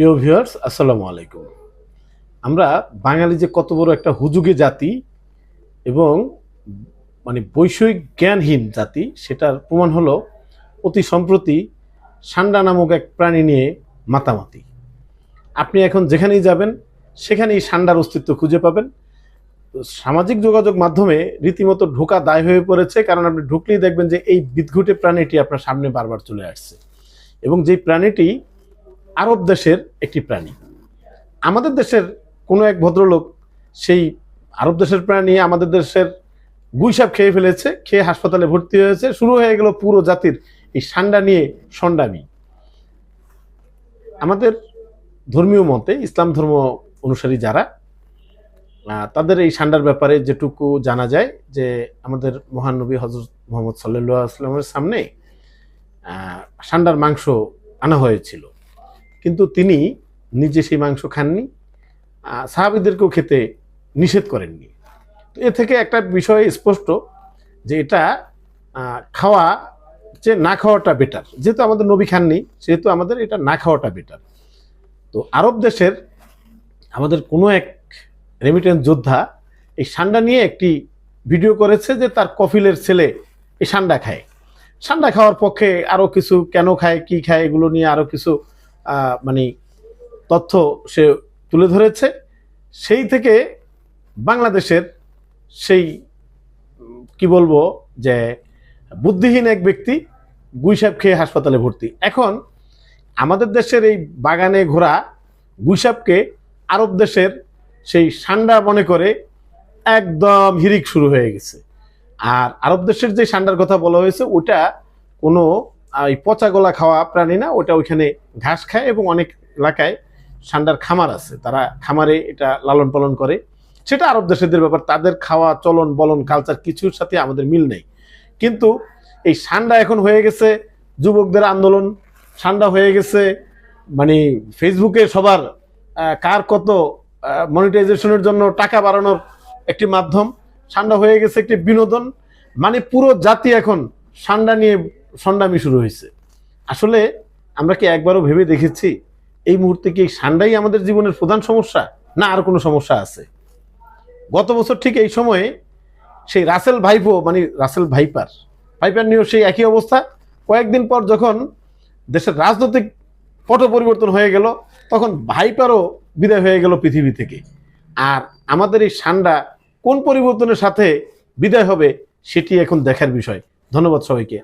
প্রিয় ভিউয়ার্স, আসসালামু আলাইকুম। আমরা বাঙালি যে কত বড় একটা হুজুগে জাতি এবং মানে বৈষয়িক জ্ঞানহীন জাতি, সেটার প্রমাণ হলো অতি সম্প্রতি সান্ডা নামক এক প্রাণী নিয়ে মাতামাতি। আপনি এখন যেখানেই যাবেন, সেখানেই সান্ডার অস্তিত্ব খুঁজে পাবেন। সামাজিক যোগাযোগ মাধ্যমে রীতিমতো ঢোকা দায় হয়ে পড়েছে, কারণ আপনি ঢুকলেই দেখবেন যে এই বিদঘুটে প্রাণীটি আপনার সামনে বারবার চলে আসছে। এবং যেই প্রাণীটি আরব দেশের একটি প্রাণী। আমাদের দেশের কোনো এক ভদ্রলোক সেই আরব দেশের প্রাণী আমাদের দেশের গুইসাপ খেয়ে ফেলেছে, খেয়ে হাসপাতালে ভর্তি হয়েছে, শুরু হয়ে গেল পুরো জাতির এই সান্ডা নিয়ে সন্ডামি। আমাদের ধর্মীয় মতে, ইসলাম ধর্ম অনুসারী যারা তাদের এই সান্ডার ব্যাপারে যেটুকু জানা যায় যে আমাদের মহানবী হজরত মোহাম্মদ সাল্লাহ আসলামের সামনে সান্ডার মাংস আনা হয়েছিল। কিন্তু তিনি নিজে সেই মাংস খাননি সাহাবিদেরকেও খেতে নিষেধ করেননি। তো এ থেকে একটা বিষয় স্পষ্ট যে এটা খাওয়া যে না খাওয়াটা বেটার যেহেতু আমাদের নবী খাননি, সেহেতু আমাদের এটা না খাওয়াটা বেটার তো আরব দেশের আমাদের কোনো এক রেমিটেন্স যোদ্ধা এই সান্ডা নিয়ে একটি ভিডিও করেছে যে তার কফিলের ছেলে এই সান্ডা খায়। সান্ডা খাওয়ার পক্ষে আরও কিছু কেন খায়, কি খায়, এগুলো নিয়ে আরও কিছু মানে তথ্য সে তুলে ধরেছে, সেই থেকে বাংলাদেশের সেই, কি বলব, যে বুদ্ধিহীন এক ব্যক্তি গুইসাপ খেয়ে হাসপাতালে ভর্তি। এখন আমাদের দেশের এই বাগানে ঘোরা গুইসাপকে আরব দেশের সেই সান্ডা মনে করে একদম হিরিক শুরু হয়ে গেছে। আর আরব দেশের যে সান্ডার কথা বলা হয়েছে, ওটা কোনো এই পচা গলা খাওয়া প্রাণী না, ওটা ওইখানে ঘাস খায় এবং অনেক এলাকায় সান্ডার খামার আছে। তারা খামারে এটা লালন পালন করে। সেটা আরব দেশেদের ব্যাপার, তাদের খাওয়া, চলন, বলন কালচার কিছুর সাথে আমাদের মিল নেই। কিন্তু এই সান্ডা এখন হয়ে গেছে, যুবকদের আন্দোলন সান্ডা হয়ে গেছে মানে ফেসবুকে সবার কার কত মনিটাইজেশনের জন্য টাকা বাড়ানোর একটি মাধ্যম, সান্ডা হয়ে গেছে একটি বিনোদন। মানে পুরো জাতি এখন সান্ডা নিয়ে সন্ডামি শুরু হয়েছে। আসলে আমরা কি একবারও ভেবে দেখেছি, এই মুহূর্তে কি এই সান্ডাই আমাদের জীবনের প্রধান সমস্যা, না আর কোনো সমস্যা আছে? গত বছর ঠিক এই সময়ে সেই রাসেল ভাইপো মানে রাসেল ভাইপার ভাইপার নিয়েও সেই একই অবস্থা। কয়েকদিন পর যখন দেশের রাজনৈতিক পট পরিবর্তন হয়ে গেল, তখন ভাইপারও বিদায় হয়ে গেল পৃথিবী থেকে। আর আমাদের এই সান্ডা কোন পরিবর্তনের সাথে বিদায় হবে, সেটি এখন দেখার বিষয়। ধন্যবাদ সবাইকে।